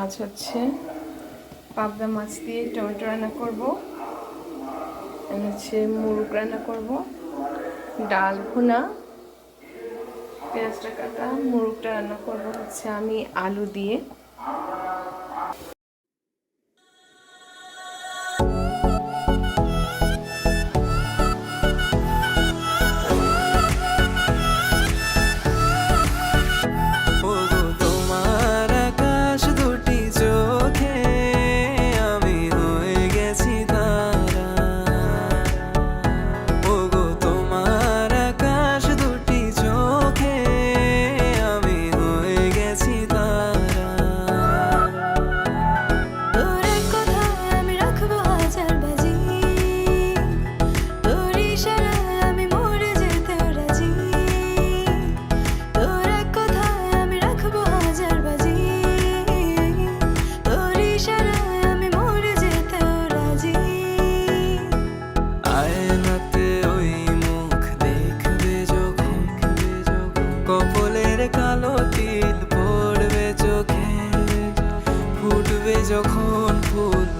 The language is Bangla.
আজ হচ্ছে। পাবদা মাছ দিয়ে টমেটো রান্না করব। হচ্ছে মুরগ রান্না করব। ডাল ভুনা। পেঁয়াজটা কাটা। মুরগটা রান্না করব হচ্ছে আমি আলু দিয়ে। কপলের কালো তিল পড়বে চোখে ফুটবে যখন ফুল।